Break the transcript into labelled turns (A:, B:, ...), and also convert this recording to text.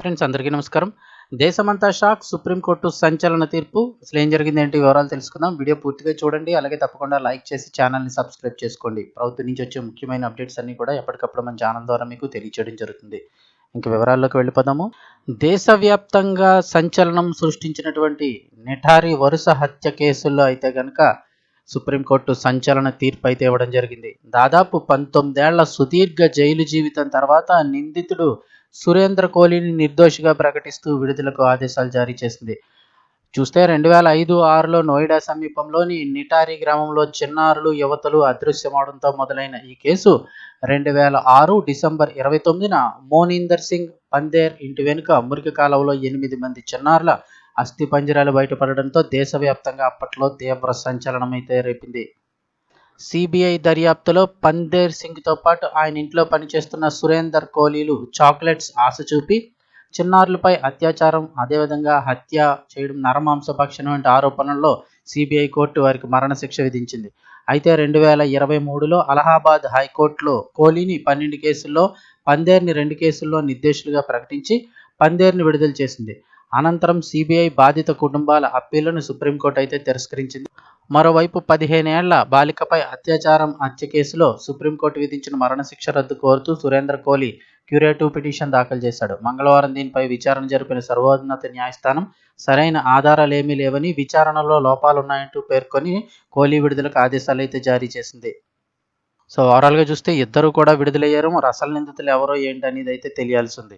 A: Friends అందరికీ నమస్కారం. దేశమంతా షాక్ సుప్రీంకోర్టు సంచలన తీర్పు. అసలు ఏం జరిగింది ఏంటి వివరాలు తెలుసుకుందాం. వీడియో పూర్తిగా చూడండి. అలాగే తప్పకుండా లైక్ చేసి ఛానల్ని సబ్స్క్రైబ్ చేసుకోండి. ప్రభుత్వం నుంచి వచ్చే ముఖ్యమైన అప్డేట్స్ అన్నీ కూడా ఎప్పటికప్పుడు మన ఛానల్ ద్వారా మీకు తెలియచేయడం జరుగుతుంది. ఇంక వివరాల్లోకి వెళ్ళిపోదాము. దేశవ్యాప్తంగా సంచలనం సృష్టించినటువంటి నిఠారి వరుస హత్య కేసుల్లో అయితే కనుక సుప్రీంకోర్టు సంచలన తీర్పు అయితే ఇవ్వడం జరిగింది. దాదాపు పంతొమ్మిదేళ్ళ సుదీర్ఘ జైలు జీవితం తర్వాత నిందితుడు సురేంద్ర కోహ్లీని నిర్దోషిగా ప్రకటిస్తూ విడుదలకు ఆదేశాలు జారీ చేసింది. చూస్తే రెండు వేల ఐదు ఆరులో నోయిడా సమీపంలోని నిటారి గ్రామంలో చిన్నారులు యువతలు అదృశ్యమవడంతో మొదలైన ఈ కేసు రెండు వేల ఆరు డిసెంబర్ ఇరవై తొమ్మిదిన మోనీందర్ సింగ్ పందేర్ ఇంటి వెనుక మురికి కాలంలో ఎనిమిది మంది చిన్నారుల అస్థి పంజరాలు బయటపడడంతో దేశవ్యాప్తంగా అప్పట్లో తీవ్ర సంచలనమైతే రేపింది. సిబిఐ దర్యాప్తులో పందేర్ సింగ్తో పాటు ఆయన ఇంట్లో పనిచేస్తున్న సురేందర్ కోహ్లీలు చాక్లెట్స్ ఆశ చూపి చిన్నారులపై అత్యాచారం అదేవిధంగా హత్య చేయడం నరమాంస భక్షణం వంటి ఆరోపణల్లో సిబిఐ కోర్టు వారికి మరణశిక్ష విధించింది. అయితే రెండు వేల ఇరవై మూడులో అలహాబాద్ హైకోర్టులో కోహ్లీని పన్నెండు కేసుల్లో పందేర్ని రెండు కేసుల్లో నిర్దేశులుగా ప్రకటించి పందేర్ని విడుదల చేసింది. అనంతరం సిబిఐ బాధిత కుటుంబాల అప్పీళ్ళను సుప్రీంకోర్టు అయితే తిరస్కరించింది. మరోవైపు పదిహేనేళ్ళ బాలికపై అత్యాచారం హత్య కేసులో సుప్రీంకోర్టు విధించిన మరణశిక్ష రద్దు కోరుతూ సురేంద్ర కోహ్లీ క్యూరేటివ్ పిటిషన్ దాఖలు చేశాడు. మంగళవారం దీనిపై విచారణ జరిపిన సర్వోన్నత న్యాయస్థానం సరైన ఆధారాలేమీ లేవని విచారణలో లోపాలున్నాయంటూ పేర్కొని కోహ్లీ విడుదలకు ఆదేశాలు అయితే జారీ చేసింది. సో ఓవరాల్గా చూస్తే ఇద్దరు కూడా విడుదలయ్యారు. అసలు నిందితులు ఎవరో ఏంటి అనేది అయితే తెలియాల్సింది